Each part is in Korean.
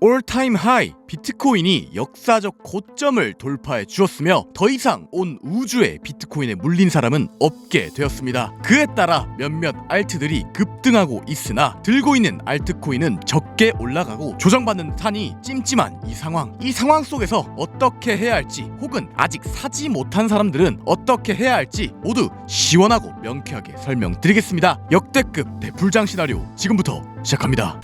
올타임 하이 비트코인이 역사적 고점을 돌파해 주었으며 더 이상 온 우주에 비트코인에 물린 사람은 없게 되었습니다. 그에 따라 몇몇 알트들이 급등하고 있으나 들고 있는 알트코인은 적게 올라가고 조정받는 듯하니 찜찜한 이 상황. 이 상황 속에서 어떻게 해야 할지 혹은 아직 사지 못한 사람들은 어떻게 해야 할지 모두 시원하고 명쾌하게 설명드리겠습니다. 역대급 대불장 시나리오 지금부터 시작합니다.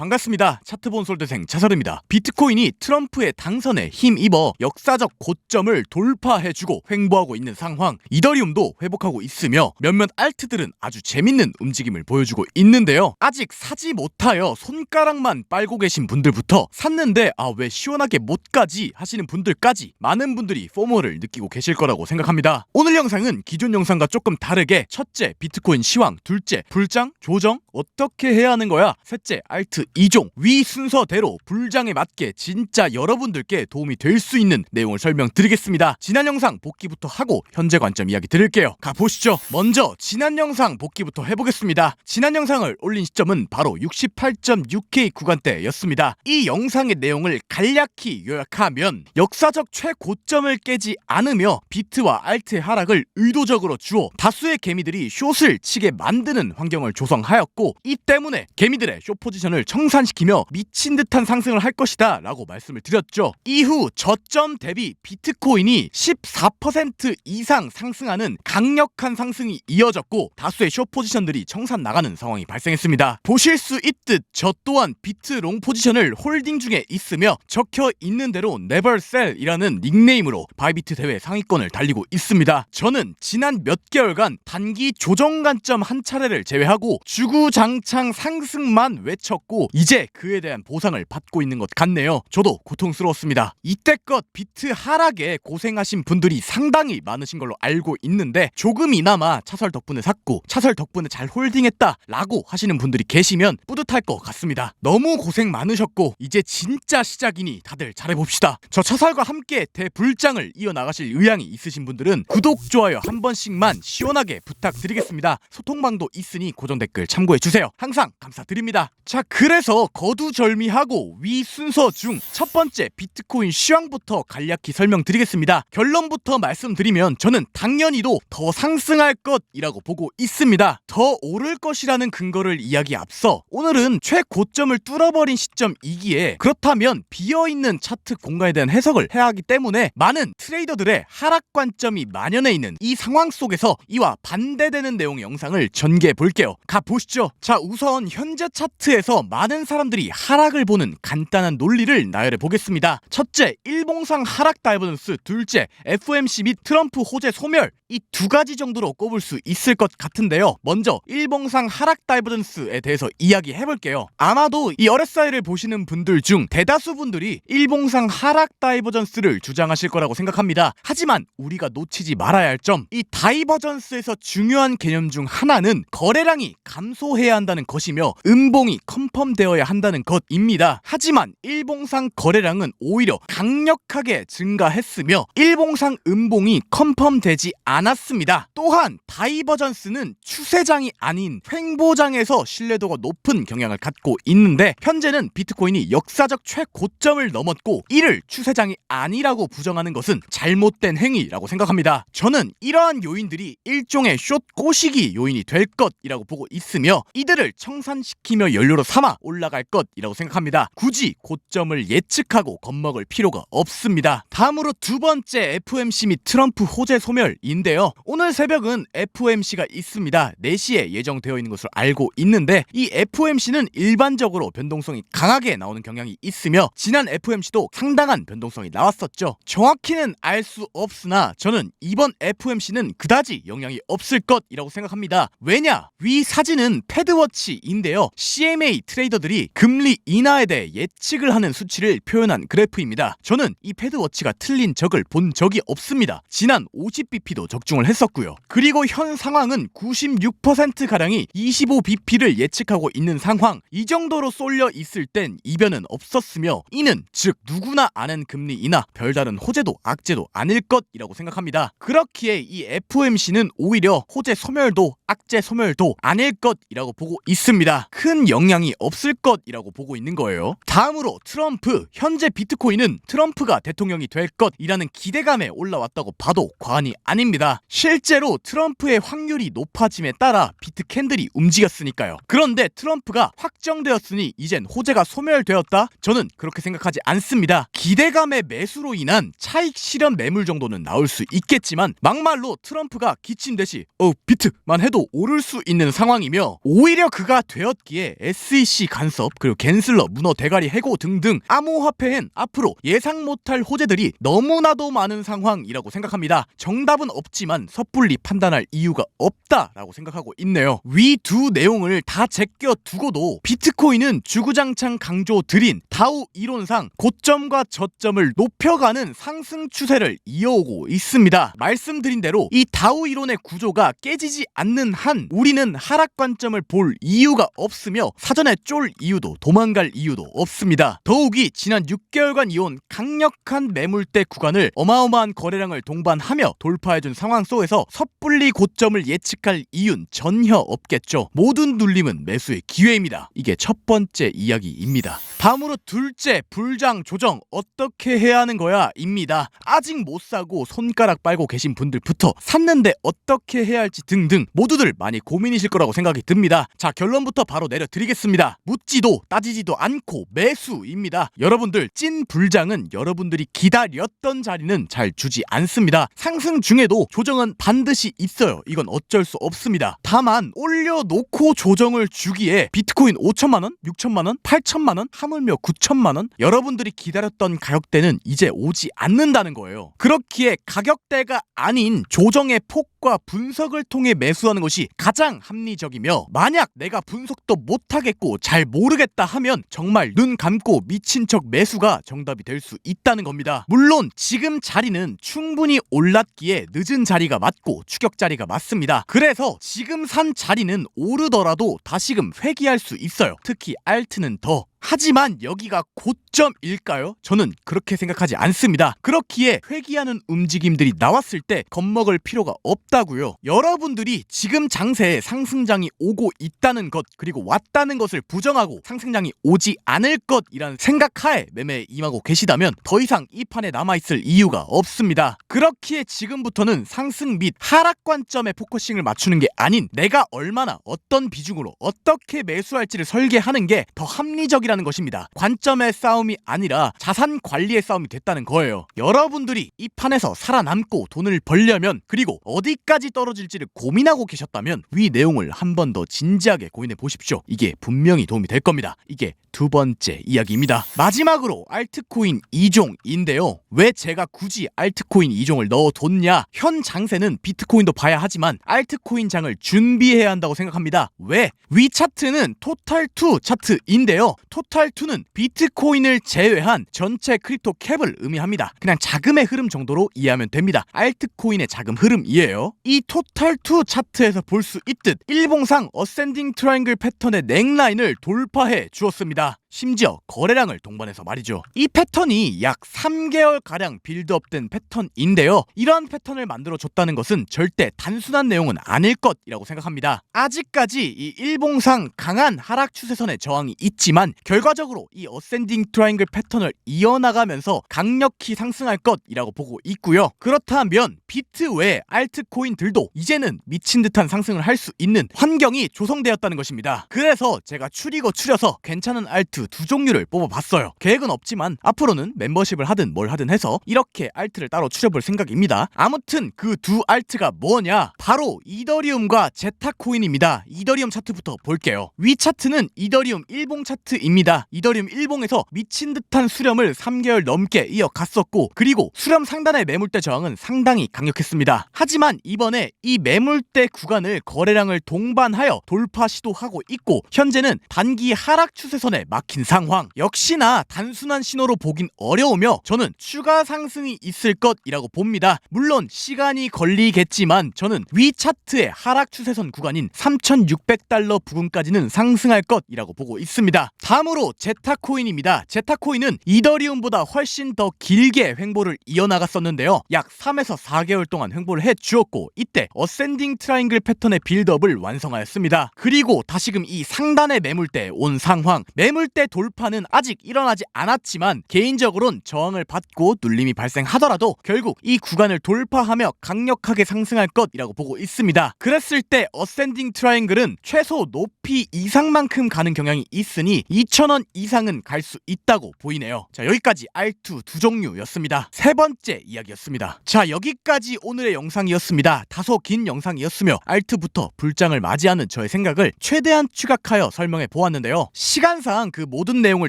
반갑습니다. 차트본 솔드생 차설입니다. 비트코인이 트럼프의 당선에 힘입어 역사적 고점을 돌파해주고 횡보하고 있는 상황. 이더리움도 회복하고 있으며 몇몇 알트들은 아주 재밌는 움직임을 보여주고 있는데요. 아직 사지 못하여 손가락만 빨고 계신 분들부터 샀는데 아 왜 시원하게 못 가지 하시는 분들까지 많은 분들이 포모를 느끼고 계실 거라고 생각합니다. 오늘 영상은 기존 영상과 조금 다르게 첫째 비트코인 시황, 둘째 불장, 조정 어떻게 해야 하는 거야? 셋째 알트 2종 위 순서대로 불장에 맞게 진짜 여러분들께 도움이 될 수 있는 내용을 설명드리겠습니다. 지난 영상 복귀부터 하고 현재 관점 이야기 드릴게요. 가보시죠. 먼저 지난 영상 복귀부터 해보겠습니다. 지난 영상을 올린 시점은 바로 68.6K 구간대였습니다. 이 영상의 내용을 간략히 요약하면 역사적 최고점을 깨지 않으며 비트와 알트의 하락을 의도적으로 주어 다수의 개미들이 숏을 치게 만드는 환경을 조성하였고 이 때문에 개미들의 숏 포지션을 청 산시키며 미친 듯한 상승을 할 것이다 라고 말씀을 드렸죠. 이후 저점 대비 비트코인이 14% 이상 상승하는 강력한 상승이 이어졌고 다수의 숏 포지션들이 청산 나가는 상황이 발생했습니다. 보실 수 있듯 저 또한 비트 롱 포지션을 홀딩 중에 있으며 적혀 있는 대로 Sell이라는 닉네임으로 바이비트 대회 상위권을 달리고 있습니다. 저는 지난 몇 개월간 단기 조정 관점 한 차례를 제외하고 주구장창 상승만 외쳤고 이제 그에 대한 보상을 받고 있는 것 같네요. 저도 고통스러웠습니다. 이때껏 비트 하락에 고생하신 분들이 상당히 많으신 걸로 알고 있는데 조금이나마 차설 덕분에 샀고 차설 덕분에 잘 홀딩했다 라고 하시는 분들이 계시면 뿌듯할 것 같습니다. 너무 고생 많으셨고 이제 진짜 시작이니 다들 잘해봅시다. 저 차설과 함께 대불장을 이어나가실 의향이 있으신 분들은 구독, 좋아요 한 번씩만 시원하게 부탁드리겠습니다. 소통방도 있으니 고정 댓글 참고해주세요. 항상 감사드립니다. 자 그 래서 거두절미하고 위 순서 중 첫 번째 비트코인 시황부터 간략히 설명드리겠습니다. 결론부터 말씀드리면 저는 당연히도 더 상승할 것이라고 보고 있습니다. 더 오를 것이라는 근거를 이야기 앞서 오늘은 최고점을 뚫어버린 시점이기에 그렇다면 비어있는 차트 공간에 대한 해석을 해야 하기 때문에 많은 트레이더들의 하락 관점이 만연해 있는 이 상황 속에서 이와 반대되는 내용의 영상을 전개해 볼게요. 가보시죠. 자 우선 현재 차트에서 많은 사람들이 하락을 보는 간단한 논리를 나열해 보겠습니다. 첫째, 일봉상 하락 다이버전스, 둘째, FOMC 및 트럼프 호재 소멸 이 두 가지 정도로 꼽을 수 있을 것 같은데요. 먼저 일봉상 하락 다이버전스에 대해서 이야기 해 볼게요. 아마도 이 RSI를 보시는 분들 중 대다수 분들이 일봉상 하락 다이버전스를 주장하실 거라고 생각합니다. 하지만 우리가 놓치지 말아야 할 점, 이 다이버전스에서 중요한 개념 중 하나는 거래량이 감소해야 한다는 것이며 음봉이 컨펌되어야 한다는 것입니다. 하지만 일봉상 거래량은 오히려 강력하게 증가했으며 일봉상 음봉이 컨펌되지 않 았습니다. 또한 다이버전스는 추세장이 아닌 횡보장에서 신뢰도가 높은 경향을 갖고 있는데 현재는 비트코인이 역사적 최고점을 넘었고 이를 추세장이 아니라고 부정하는 것은 잘못된 행위라고 생각합니다. 저는 이러한 요인들이 일종의 숏 꼬시기 요인이 될 것이라고 보고 있으며 이들을 청산시키며 연료로 삼아 올라갈 것이라고 생각합니다. 굳이 고점을 예측하고 겁먹을 필요가 없습니다. 다음으로 두 번째 FOMC 및 트럼프 호재 소멸인데 요. 오늘 새벽은 FOMC가 있습니다. 4시에 예정되어 있는 것으로 알고 있는데 이 FOMC는 일반적으로 변동성이 강하게 나오는 경향이 있으며 지난 FOMC도 상당한 변동성이 나왔었죠. 정확히는 알 수 없으나 저는 이번 FOMC는 그다지 영향이 없을 것이라고 생각합니다. 왜냐? 위 사진은 패드워치인데요. CMA 트레이더들이 금리 인하에 대해 예측을 하는 수치를 표현한 그래프입니다. 저는 이 패드워치가 틀린 적을 본 적이 없습니다. 지난 50bp도 적 중을 했었고요. 그리고 현 상황은 96%가량이 25bp를 예측하고 있는 상황. 이 정도로 쏠려 있을 땐 이변은 없었으며 이는 즉 누구나 아는 금리 인하, 별다른 호재도 악재도 아닐 것이라고 생각합니다. 그렇기에 이 FOMC는 오히려 호재 소멸도 악재 소멸도 아닐 것이라고 보고 있습니다. 큰 영향이 없을 것이라고 보고 있는 거예요. 다음으로 트럼프 현재 비트코인은 트럼프가 대통령이 될 것이라는 기대감에 올라왔다고 봐도 과언이 아닙 실제로 트럼프의 확률이 높아짐에 따라 비트 캔들이 움직였으니까요. 그런데 트럼프가 확정되었으니 이젠 호재가 소멸되었다? 저는 그렇게 생각하지 않습니다. 기대감의 매수로 인한 차익 실현 매물 정도는 나올 수 있겠지만 막말로 트럼프가 기침 듯이 어 비트만 해도 오를 수 있는 상황이며 오히려 그가 되었기에 SEC 간섭 그리고 겐슬러 문어 대가리 해고 등등 암호화폐엔 앞으로 예상 못할 호재들이 너무나도 많은 상황이라고 생각합니다. 정답은 없 지만 섣불리 판단할 이유가 없다라고 생각하고 있네요. 위 두 내용을 다 제껴 두고도 비트코인은 주구장창 강조 드린 다우 이론상 고점과 저점을 높여가는 상승 추세를 이어오고 있습니다. 말씀드린 대로 이 다우 이론의 구조가 깨지지 않는 한 우리는 하락 관점을 볼 이유가 없으며 사전에 쫄 이유도 도망갈 이유도 없습니다. 더욱이 지난 6개월간 이온 강력한 매물대 구간을 어마어마한 거래량을 동반하며 돌파해준 상황 속에서 섣불리 고점을 예측할 이유는 전혀 없겠죠. 모든 눌림은 매수의 기회입니다. 이게 첫 번째 이야기입니다. 다음으로 둘째 불장 조정 어떻게 해야 하는 거야 입니다. 아직 못 사고 손가락 빨고 계신 분들부터 샀는데 어떻게 해야 할지 등등 모두들 많이 고민이실 거라고 생각이 듭니다. 자 결론부터 바로 내려드리겠습니다. 묻지도 따지지도 않고 매수입니다. 여러분들 찐 불장은 여러분들이 기다렸던 자리는 잘 주지 않습니다. 상승 중에도 조정은 반드시 있어요. 이건 어쩔 수 없습니다. 다만 올려놓고 조정을 주기에 비트코인 5천만 원, 6천만 원, 8천만 원, 하물며 9천만 원 여러분들이 기다렸던 가격대는 이제 오지 않는다는 거예요. 그렇기에 가격대가 아닌 조정의 폭 과 분석을 통해 매수하는 것이 가장 합리적이며 만약 내가 분석도 못하겠고 잘 모르겠다 하면 정말 눈 감고 미친 척 매수가 정답이 될 수 있다는 겁니다. 물론 지금 자리는 충분히 올랐기에 늦은 자리가 맞고 추격 자리가 맞습니다. 그래서 지금 산 자리는 오르더라도 다시금 회귀할 수 있어요. 특히 알트는 더 하지만 여기가 고점일까요? 저는 그렇게 생각하지 않습니다. 그렇기에 회귀하는 움직임들이 나왔을 때 겁먹을 필요가 없다고요. 여러분들이 지금 장세에 상승장이 오고 있다는 것 그리고 왔다는 것을 부정하고 상승장이 오지 않을 것이라는 생각하에 매매에 임하고 계시다면 더 이상 이 판에 남아있을 이유가 없습니다. 그렇기에 지금부터는 상승 및 하락 관점에 포커싱을 맞추는 게 아닌 내가 얼마나 어떤 비중으로 어떻게 매수할지를 설계하는 게 더 합리적이라 는 것입니다. 관점의 싸움이 아니라 자산 관리의 싸움이 됐다는 거예요. 여러분들이 이 판에서 살아남고 돈을 벌려면 그리고 어디까지 떨어질지를 고민하고 계셨다면 위 내용을 한 번 더 진지하게 고민해 보십시오. 이게 분명히 도움이 될 겁니다. 이게 두 번째 이야기입니다. 마지막으로 알트코인 2종인데요. 왜 제가 굳이 알트코인 2종을 넣어뒀냐? 현 장세는 비트코인도 봐야 하지만 알트코인 장을 준비해야 한다고 생각합니다. 왜? 위 차트는 토탈2 차트인데요. 토 탈2는 비트코인을 제외한 전체 크립토 캡을 의미합니다. 그냥 자금의 흐름 정도로 이해하면 됩니다. 알트코인의 자금 흐름이에요. 이 토탈2 차트에서 볼 수 있듯 일봉상 어센딩 트라이앵글 패턴의 넥라인을 돌파해 주었습니다. 심지어 거래량을 동반해서 말이죠. 이 패턴이 약 3개월 가량 빌드업된 패턴인데요. 이러한 패턴을 만들어 줬다는 것은 절대 단순한 내용은 아닐 것이라고 생각합니다. 아직까지 이 일봉상 강한 하락 추세선의 저항이 있지만 결과적으로 이 어센딩 트라이앵글 패턴을 이어나가면서 강력히 상승할 것이라고 보고 있고요. 그렇다면 비트 외 알트코인들도 이제는 미친 듯한 상승을 할 수 있는 환경이 조성되었다는 것입니다. 그래서 제가 추리고 추려서 괜찮은 알트 알트 두 종류를 뽑아봤어요. 계획은 없지만 앞으로는 멤버십을 하든 뭘 하든 해서 이렇게 알트를 따로 추려볼 생각입니다. 아무튼 그 두 알트가 뭐냐? 바로 이더리움과 제타코인입니다. 이더리움 차트부터 볼게요. 위 차트는 이더리움 일봉 차트입니다. 이더리움 일봉에서 미친 듯한 수렴을 3개월 넘게 이어갔었고 그리고 수렴 상단의 매물대 저항은 상당히 강력했습니다. 하지만 이번에 이 매물대 구간을 거래량을 동반하여 돌파 시도하고 있고 현재는 단기 하락 추세선에 막힌 상황. 역시나 단순한 신호로 보긴 어려우며 저는 추가 상승이 있을 것이라고 봅니다. 물론 시간이 걸리겠지만 저는 위 차트의 하락 추세선 구간인 3,600달러 부근까지는 상승할 것이라고 보고 있습니다. 다음으로 제타코인입니다. 제타코인은 이더리움보다 훨씬 더 길게 횡보를 이어나갔었는데요. 약 3에서 4개월 동안 횡보를 해 주었고 이때 어센딩 트라잉글 패턴의 빌드업을 완성하였습니다. 그리고 다시금 이 상단의 매물대 온 상황 매물대 돌파는 아직 일어나지 않았지만 개인적으론 저항을 받고 눌림이 발생하더라도 결국 이 구간을 돌파하며 강력하게 상승할 것이라고 보고 있습니다. 그랬을 때 어센딩 트라잉글은 최소 높이 이상만큼 가는 경향이 있으니 2,000원 이상은 갈 수 있다고 보이네요. 자 여기까지 R2 두 종류였습니다. 세 번째 이야기였습니다. 자 여기까지 오늘의 영상이었습니다. 다소 긴 영상이었으며 R2부터 불장을 맞이하는 저의 생각을 최대한 추각하여 설명해 보았는데요. 시간상 그 모든 내용을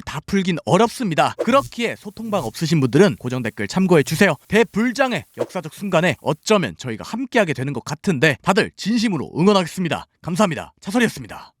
다 풀긴 어렵습니다. 그렇기에 소통방 없으신 분들은 고정 댓글 참고해 주세요. 대불장의 역사적 순간에 어쩌면 저희가 함께하게 되는 것 같은데 다들 진심으로 응원하겠습니다. 감사합니다. 차설이었습니다.